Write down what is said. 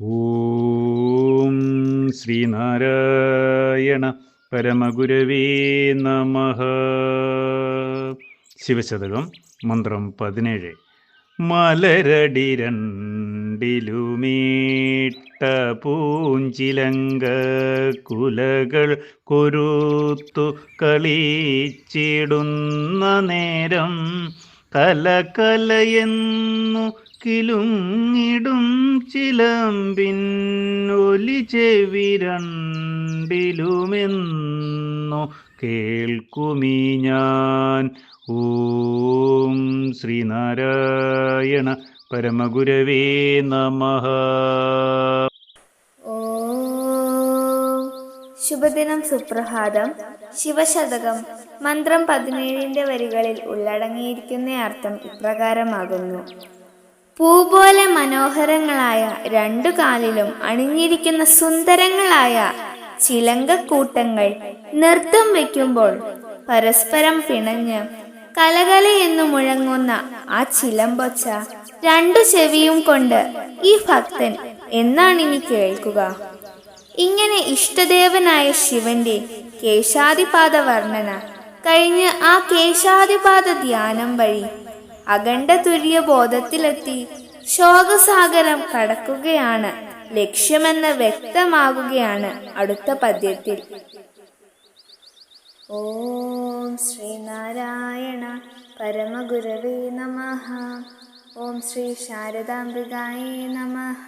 ഓം ശ്രീനാരായണ പരമഗുരവേ നമ. ശിവശതകം മന്ത്രം പതിനേഴ്. മലരടി രണ്ടിലുമീട്ട പൂഞ്ചിലങ്ക കുലകൾ കുരുത്തു കളിച്ചിടുന്ന നേരം കലകലയെന്നു കിലുങ്ങിടും ചിലമ്പിൻ ഒലി ചെവി രണ്ടിലുമെന്നു കേൾക്കുമീ ഞാൻ ഓം ശ്രീനാരായണ പരമഗുരവേ നമഃ. ശുഭദിനം സുപ്രഭാതം. ശിവശതകം. മന്ത്രം പതിനേഴിന്റെ വരികളിൽ ഉള്ളടങ്ങിയിരിക്കുന്ന അർത്ഥം ഇപ്രകാരമാകുന്നു. പൂപോലെ മനോഹരങ്ങളായ രണ്ടു കാലിലും അണിഞ്ഞിരിക്കുന്ന സുന്ദരങ്ങളായ ചിലങ്കക്കൂട്ടങ്ങൾ നൃത്തം വയ്ക്കുമ്പോൾ പരസ്പരം പിണഞ്ഞ് കലകലയെന്നു മുഴങ്ങുന്ന ആ ചിലമ്പൊച്ച രണ്ടു ചെവിയും കൊണ്ട് ഈ ഭക്തൻ എന്നാണ് ഇനി കേൾക്കുക? ഇങ്ങനെ ഇഷ്ടദേവനായ ശിവന്റെ കേശാദിപാദ വർണന കഴിഞ്ഞ് ആ കേശാദിപാദ ധ്യാനം വഴി അഖണ്ഡ തുര്യ ബോധത്തിലെത്തി ശോകസാഗരം കടക്കുകയാണ്. ലക്ഷ്യമെന്ന് വ്യക്തമാകുകയാണ് അടുത്ത പദ്യത്തിൽ. ഓം ശ്രീനാരായണ പരമഗുരവേ നമഃ. ഓം ശ്രീ ശാരദാംബികായേ നമഃ.